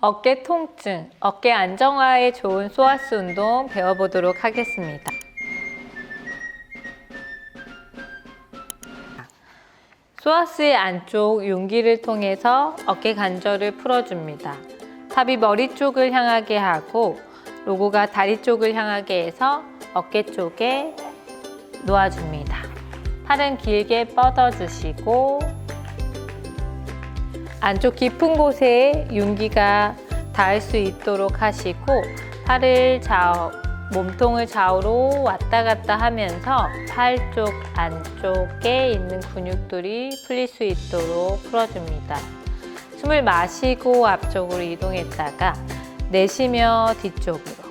어깨 통증, 어깨 안정화에 좋은 소아스 운동 배워보도록 하겠습니다. 소아스의 안쪽 윤기를 통해서 어깨 관절을 풀어줍니다. 탑이 머리 쪽을 향하게 하고 로고가 다리 쪽을 향하게 해서 어깨 쪽에 놓아줍니다. 팔은 길게 뻗어주시고 안쪽 깊은 곳에 윤기가 닿을 수 있도록 하시고 팔을 좌우, 몸통을 좌우로 왔다 갔다 하면서 팔 쪽 안쪽에 있는 근육들이 풀릴 수 있도록 풀어줍니다. 숨을 마시고 앞쪽으로 이동했다가 내쉬며 뒤쪽으로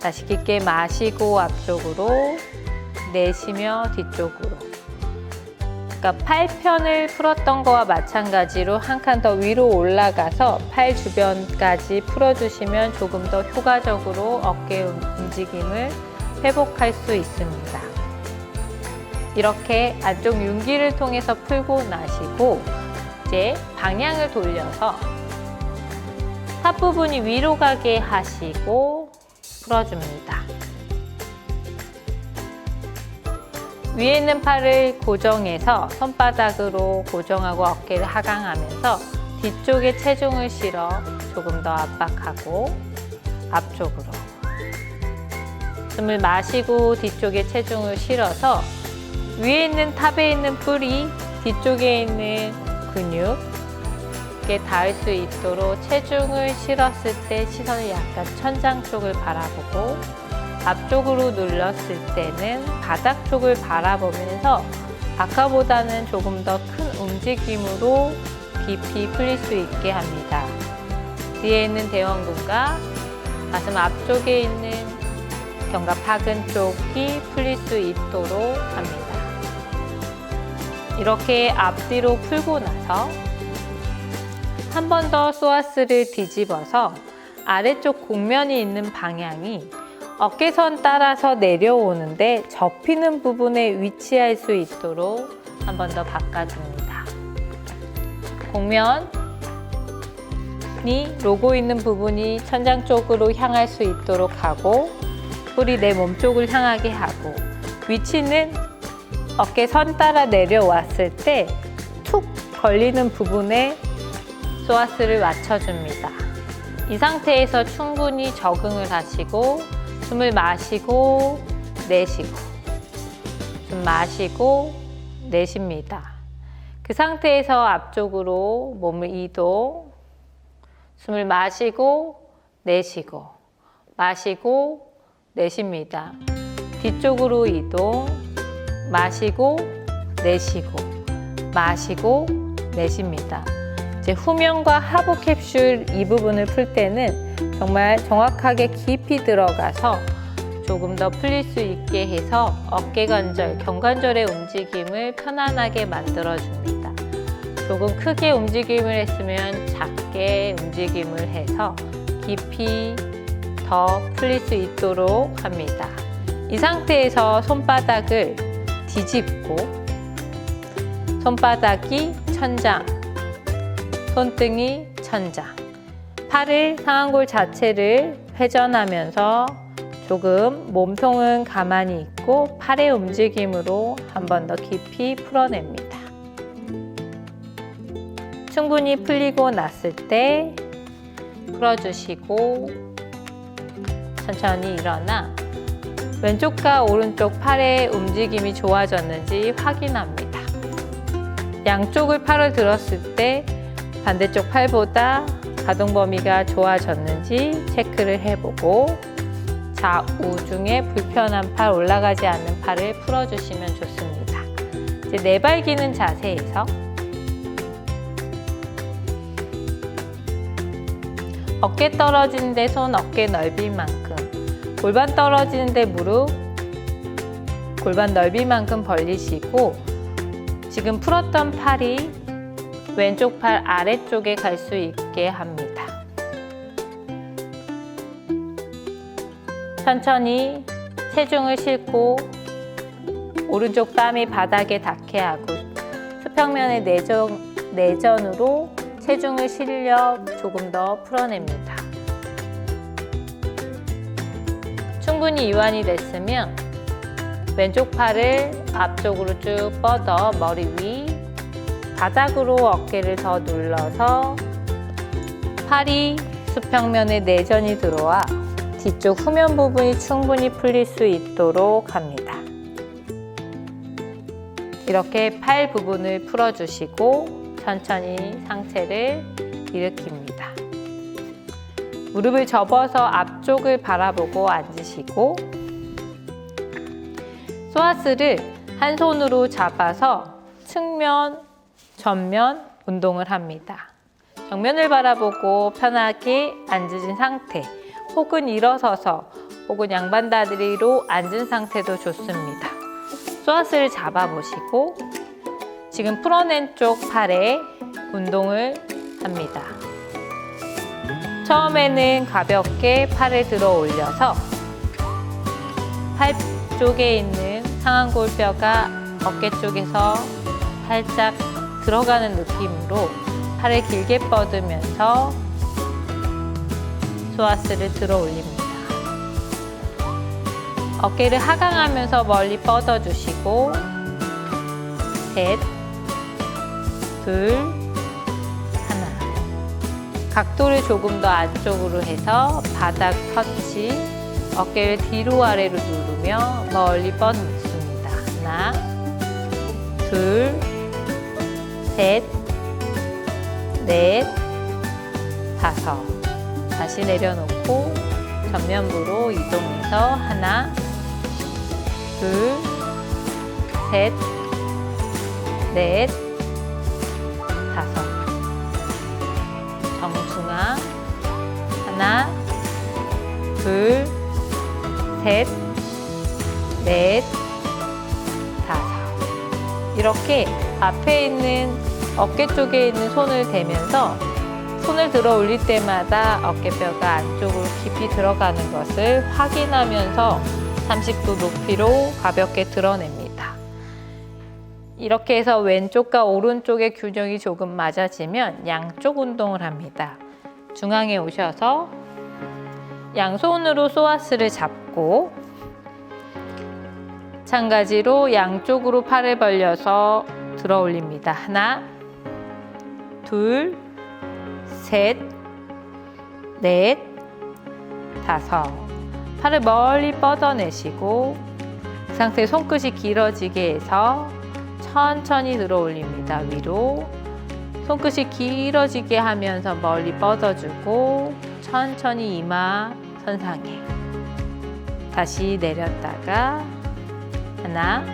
다시 깊게 마시고 앞쪽으로 내쉬며 뒤쪽으로 그러니까 팔편을 풀었던 거와 마찬가지로 한 칸 더 위로 올라가서 팔 주변까지 풀어주시면 조금 더 효과적으로 어깨 움직임을 회복할 수 있습니다. 이렇게 안쪽 윤기를 통해서 풀고 나시고 이제 방향을 돌려서 탑 부분이 위로 가게 하시고 풀어줍니다. 위에 있는 팔을 고정해서 손바닥으로 고정하고 어깨를 하강하면서 뒤쪽에 체중을 실어 조금 더 압박하고 앞쪽으로. 숨을 마시고 뒤쪽에 체중을 실어서 위에 있는 탑에 있는 뿔이 뒤쪽에 있는 근육에 닿을 수 있도록 체중을 실었을 때 시선을 약간 천장 쪽을 바라보고 앞쪽으로 눌렀을 때는 바닥 쪽을 바라보면서 아까보다는 조금 더 큰 움직임으로 깊이 풀릴 수 있게 합니다. 뒤에 있는 대원근과 가슴 앞쪽에 있는 견갑 하근 쪽이 풀릴 수 있도록 합니다. 이렇게 앞뒤로 풀고 나서 한 번 더 소아스를 뒤집어서 아래쪽 곡면이 있는 방향이 어깨선 따라서 내려오는데 접히는 부분에 위치할 수 있도록 한 번 더 바꿔줍니다. 곡면이 로고 있는 부분이 천장 쪽으로 향할 수 있도록 하고 뿔이 내몸 쪽을 향하게 하고 위치는 어깨 선 따라 내려왔을 때 툭 걸리는 부분에 소아스를 맞춰줍니다. 이 상태에서 충분히 적응을 하시고 숨을 마시고 내쉬고 숨 마시고 내쉽니다. 그 상태에서 앞쪽으로 몸을 이동 숨을 마시고 내쉬고 마시고 내쉽니다. 뒤쪽으로 이동 마시고 내쉬고 마시고 내쉽니다. 이제 후면과 하부 캡슐 이 부분을 풀 때는 정말 정확하게 깊이 들어가서 조금 더 풀릴 수 있게 해서 어깨 관절, 견관절의 움직임을 편안하게 만들어 줍니다. 조금 크게 움직임을 했으면 작게 움직임을 해서 깊이 더 풀릴 수 있도록 합니다. 이 상태에서 손바닥을 뒤집고 손바닥이 천장, 손등이 천장, 팔을 상완골 자체를 회전하면서 조금 몸통은 가만히 있고 팔의 움직임으로 한 번 더 깊이 풀어냅니다. 충분히 풀리고 났을 때 풀어주시고 천천히 일어나 왼쪽과 오른쪽 팔의 움직임이 좋아졌는지 확인합니다. 양쪽을 팔을 들었을 때 반대쪽 팔보다 가동 범위가 좋아졌는지 체크를 해보고 좌우 중에 불편한 팔, 올라가지 않는 팔을 풀어주시면 좋습니다. 이제 내발기는 자세에서 어깨 떨어지는데 손 어깨 넓이만큼 골반 떨어지는데 무릎 골반 넓이만큼 벌리시고 지금 풀었던 팔이 왼쪽 팔 아래쪽에 갈 수 있 게 합니다. 천천히 체중을 싣고 오른쪽 땀이 바닥에 닿게 하고 수평면의 내전, 내전으로 체중을 실려 조금 더 풀어냅니다. 충분히 이완이 됐으면 왼쪽 팔을 앞쪽으로 쭉 뻗어 머리 위 바닥으로 어깨를 더 눌러서 팔이 수평면에 내전이 들어와 뒤쪽 후면 부분이 충분히 풀릴 수 있도록 합니다. 이렇게 팔 부분을 풀어주시고 천천히 상체를 일으킵니다. 무릎을 접어서 앞쪽을 바라보고 앉으시고 소아스를 한 손으로 잡아서 측면, 전면 운동을 합니다. 정면을 바라보고 편하게 앉으신 상태 혹은 일어서서 혹은 양반 다리로 앉은 상태도 좋습니다. 소아스를 잡아보시고 지금 풀어낸 쪽 팔에 운동을 합니다. 처음에는 가볍게 팔을 들어 올려서 팔 쪽에 있는 상완골뼈가 어깨 쪽에서 살짝 들어가는 느낌으로 팔을 길게 뻗으면서 소아스를 들어 올립니다. 어깨를 하강하면서 멀리 뻗어 주시고 셋, 둘, 하나 각도를 조금 더 안쪽으로 해서 바닥 터치 어깨를 뒤로 아래로 누르며 멀리 뻗습니다. 하나, 둘, 셋, 넷, 다섯. 다시 내려놓고 전면부로 이동해서 하나, 둘, 셋, 넷, 다섯. 정중앙. 하나, 둘, 셋, 넷, 다섯. 이렇게 앞에 있는 어깨 쪽에 있는 손을 대면서 손을 들어 올릴 때마다 어깨뼈가 안쪽으로 깊이 들어가는 것을 확인하면서 30도 높이로 가볍게 드러냅니다. 이렇게 해서 왼쪽과 오른쪽의 균형이 조금 맞아지면 양쪽 운동을 합니다. 중앙에 오셔서 양손으로 소아스를 잡고 마찬가지로 양쪽으로 팔을 벌려서 들어 올립니다. 하나, 둘, 셋, 넷, 다섯. 팔을 멀리 뻗어내시고 그 상태 손끝이 길어지게 해서 천천히 들어 올립니다. 위로. 손끝이 길어지게 하면서 멀리 뻗어주고 천천히 이마 선상에. 다시 내렸다가 하나,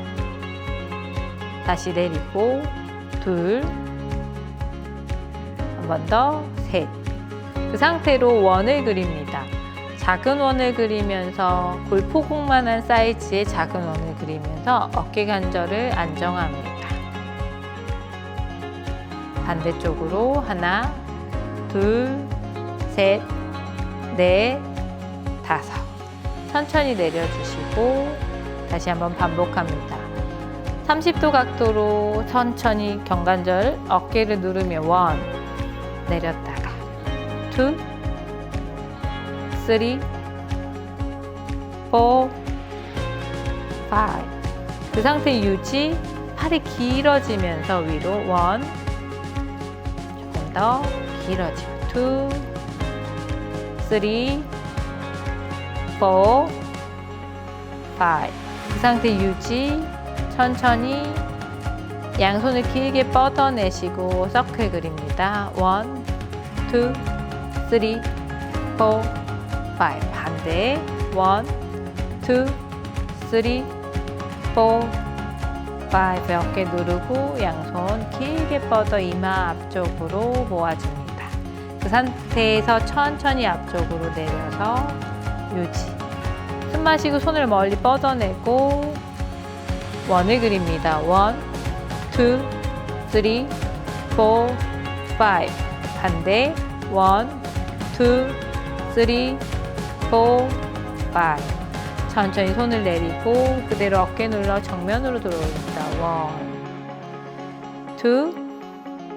다시 내리고 둘, 한 번 더 셋. 그 상태로 원을 그립니다. 작은 원을 그리면서 골포공만한 사이즈의 작은 원을 그리면서 어깨 관절을 안정합니다. 반대쪽으로 하나, 둘, 셋, 넷, 다섯. 천천히 내려주시고 다시 한번 반복합니다. 30도 각도로 천천히 경관절 어깨를 누르며 원 내렸다가. 투 쓰리 포 파이브. 그 상태 유지 팔이 길어지면서 위로 원. 조금 더 길어지고 투. 쓰리 포 파이브. 그 상태 유지 천천히 양손을 길게 뻗어내시고 서클 그립니다. 원, 투, 쓰리, 포, 파이브 반대 원, 투, 쓰리, 포, 파이브 어깨 누르고 양손 길게 뻗어 이마 앞쪽으로 모아줍니다. 그 상태에서 천천히 앞쪽으로 내려서 유지 숨 마시고 손을 멀리 뻗어내고 원을 그립니다. 원, 투, 쓰리, 포, 파이브. 반대. 원, 투, 쓰리, 포, 파이브. 천천히 손을 내리고 그대로 어깨 눌러 정면으로 들어올립니다. 원, 투,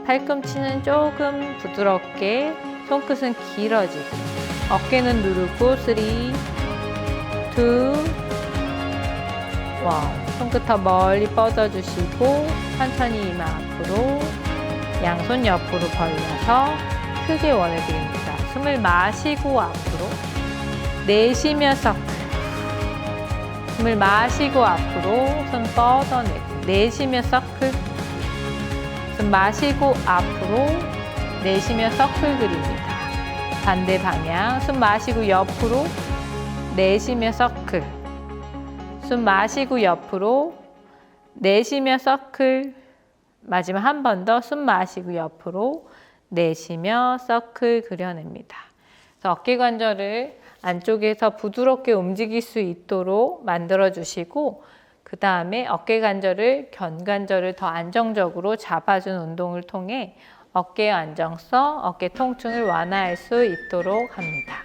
팔꿈치는 조금 부드럽게, 손끝은 길어지고, 어깨는 누르고 3, 2, 1. 손끝 더 멀리 뻗어주시고 천천히 이마 앞으로 양손 옆으로 벌려서 크게 원을 그립니다. 숨을 마시고 앞으로. 내쉬며 서클 숨을 마시고 앞으로 손 뻗어내고 내쉬며 서클 숨 마시고 앞으로 내쉬며 서클 그립니다. 반대 방향. 숨 마시고 옆으로 내쉬며 서클 숨 마시고 옆으로 내쉬며 서클 마지막 한 번 더 숨 마시고 옆으로 내쉬며 서클 그려냅니다. 어깨 관절을 안쪽에서 부드럽게 움직일 수 있도록 만들어 주시고 그 다음에 어깨 관절을 견관절을 더 안정적으로 잡아준 운동을 통해 어깨의 안정성, 어깨 통증을 완화할 수 있도록 합니다.